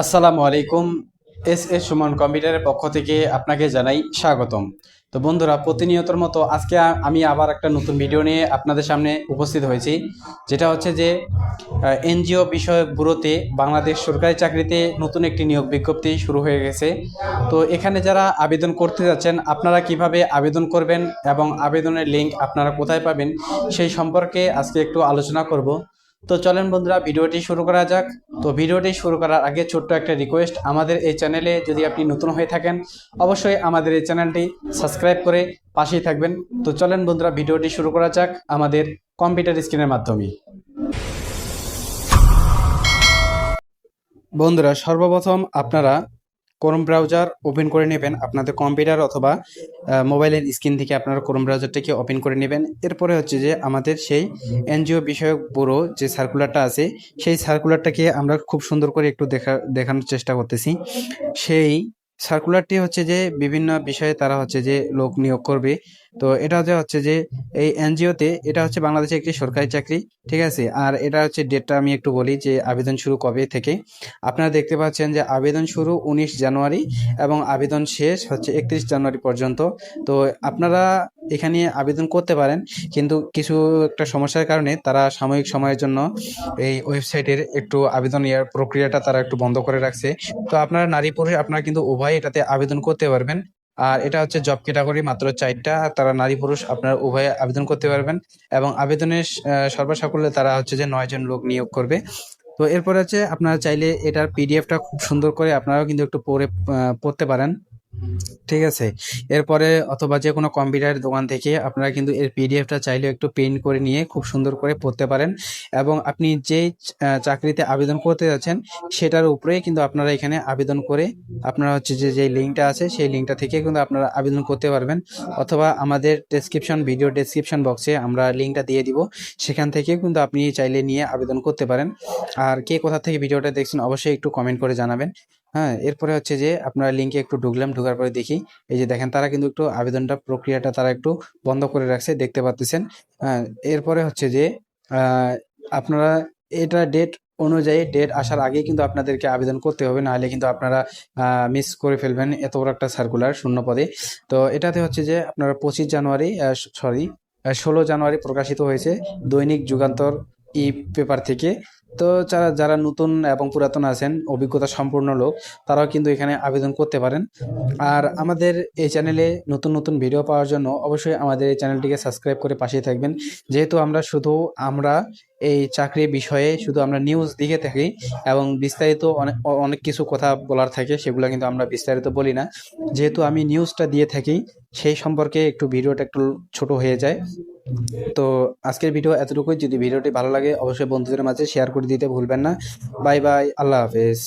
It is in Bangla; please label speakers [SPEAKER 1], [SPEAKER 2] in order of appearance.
[SPEAKER 1] আসসালামু আলাইকুম, এস এস সুমন কম্পিউটারের পক্ষ থেকে আপনাকে জানাই স্বাগতম। তো বন্ধুরা, প্রতিনিয়তর মতো আজকে আমি আবার একটা নতুন ভিডিও নিয়ে আপনাদের সামনে উপস্থিত হয়েছি। যেটা হচ্ছে যে এনজিও বিষয়ক ব্যুরোতে বাংলাদেশ সরকারি চাকরিতে নতুন একটি নিয়োগ বিজ্ঞপ্তি শুরু হয়ে গেছে। তো এখানে যারা আবেদন করতে যাচ্ছেন, আপনারা কীভাবে আবেদন করবেন এবং আবেদনের লিঙ্ক আপনারা কোথায় পাবেন সেই সম্পর্কে আজকে একটু আলোচনা করব। তো চলেন বন্ধুরা, ভিডিওটি শুরু করা যাক। তো ভিডিওটি শুরু করার আগে ছোট্ট একটা রিকোয়েস্ট আমাদের এই চ্যানেলে যদি আপনি নতুন হয়ে থাকেন, অবশ্যই আমাদের এই চ্যানেলটি সাবস্ক্রাইব করে পাশেই থাকবেন। তো চলেন বন্ধুরা, ভিডিওটি শুরু করা যাক আমাদের কম্পিউটার স্ক্রিনের মাধ্যমে। বন্ধুরা, সর্বপ্রথম আপনারা ক্রোম ব্রাউজার ওপেন করে নেবেন। আপনাদের কম্পিউটার অথবা মোবাইলের স্ক্রিন থেকে আপনারা ক্রোম ব্রাউজারটাকে ওপেন করে নেবেন। এরপরে হচ্ছে যে আমাদের সেই এনজিও বিষয়ক ব্যুরো যে সার্কুলারটা আছে, সেই সার্কুলারটাকে আমরা খুব সুন্দর করে একটু দেখা, দেখানোর চেষ্টা করতেছি। সেই সার্কুলারটি হচ্ছে যে বিভিন্ন বিষয়ে তারা হচ্ছে যে লোক নিয়োগ করবে। তো এটা যে হচ্ছে যে এই এনজিওতে এটা হচ্ছে বাংলাদেশে একটি সরকারি চাকরি, ঠিক আছে? আর এটা হচ্ছে ডেটটা আমি একটু বলি যে আবেদন শুরু কবে থেকে। আপনারা দেখতে পাচ্ছেন যে আবেদন শুরু উনিশ জানুয়ারি এবং আবেদন শেষ হচ্ছে একত্রিশ জানুয়ারি পর্যন্ত। তো আপনারা এখানে আবেদন করতে পারেন। কিন্তু কিছু একটা সমস্যার কারণে তারা সাময়িক সময়ের জন্য এই ওয়েবসাইটের একটু আবেদন ইয়ার প্রক্রিয়াটা তারা একটু বন্ধ করে রাখছে। তো আপনারা নারী পুরুষ, আপনারা কিন্তু উভয় এটাতে আবেদন করতে পারবেন। আর এটা হচ্ছে জব ক্যাটাগরি মাত্র চারটা। তারা নারী পুরুষ, আপনারা উভয়ে আবেদন করতে পারবেন। এবং আবেদনের সর্বসাকুল্যে তারা হচ্ছে যে নয় জন লোক নিয়োগ করবে। তো এরপর হচ্ছে আপনারা চাইলে এটার পিডিএফটা খুব সুন্দর করে আপনারাও কিন্তু একটু পড়ে পড়তে পারেন। ঠিক আছে। এরপরে অথবা যে কোনো কম্পিউটারের দোকান থেকে আপনারা কিন্তু এর পিডিএফটা চাইলে একটু প্রিন্ট করে নিয়ে খুব সুন্দর করে পড়তে পারেন এবং আপনি যেই চাকরিতে আবেদন করতে যাচ্ছেন সেটার উপরেই কিন্তু আপনারা এখানে আবেদন করে আপনারা হচ্ছে যে যে লিঙ্কটা আছে সেই লিঙ্কটা থেকে কিন্তু আপনারা আবেদন করতে পারবেন। অথবা আমাদের ডেসক্রিপশন ভিডিও ডেসক্রিপশন বক্সে আমরা লিঙ্কটা দিয়ে দিব। সেখান থেকে কিন্তু আপনি চাইলে নিয়ে আবেদন করতে পারেন। আর কে কোথা থেকে ভিডিওটা দেখছেন অবশ্যই একটু কমেন্ট করে জানাবেন। হ্যাঁ এরপরে হচ্ছে যে আপনারা লিঙ্কে একটু ঢুকলাম, ঢোকার পরে দেখি। এই যে দেখেন, তারা কিন্তু একটু আবেদনটা, প্রক্রিয়াটা তারা একটু বন্ধ করে রাখছে, দেখতে পাচ্ছেন হ্যাঁ এরপরে হচ্ছে যে আপনারা এটা ডেট অনুযায়ী ডেট আসার আগেই কিন্তু আপনাদেরকে আবেদন করতে হবে, নাহলে কিন্তু আপনারা মিস করে ফেলবেন। এত বড় একটা সার্কুলার শূন্য পদে। তো এটাতে হচ্ছে যে আপনারা পঁচিশ জানুয়ারি সরি ষোলো জানুয়ারি প্রকাশিত হয়েছে দৈনিক যুগান্তর ই পেপার থেকে। তো যারা যারা নতুন এবং পুরাতন আছেন, অভিজ্ঞতা সম্পূর্ণ লোক, তারাও কিন্তু এখানে আবেদন করতে পারেন। আর আমাদের এই চ্যানেলে নতুন নতুন ভিডিও পাওয়ার জন্য অবশ্যই আমাদের এই চ্যানেলটিকে সাবস্ক্রাইব করে পাশে থাকবেন। যেহেতু আমরা শুধু, আমরা এই চাকরি বিষয়ে শুধু আমরা নিউজ দিকে থাকি এবং বিস্তারিত অনেক অনেক কিছু কথা বলার থাকে, সেগুলো কিন্তু আমরা বিস্তারিত বলি না। যেহেতু আমি নিউজটা দিয়ে থাকি, সেই সম্পর্কে একটু ভিডিওটা একটু ছোট হয়ে যায়। তো আজকের ভিডিও এতটুকুই। যদি ভিডিওটি ভালো লাগে, অবশ্যই বন্ধুদের মাঝে শেয়ার করে দিতে ভুলবেন না। বাই বাই আল্লাহ হাফেজ।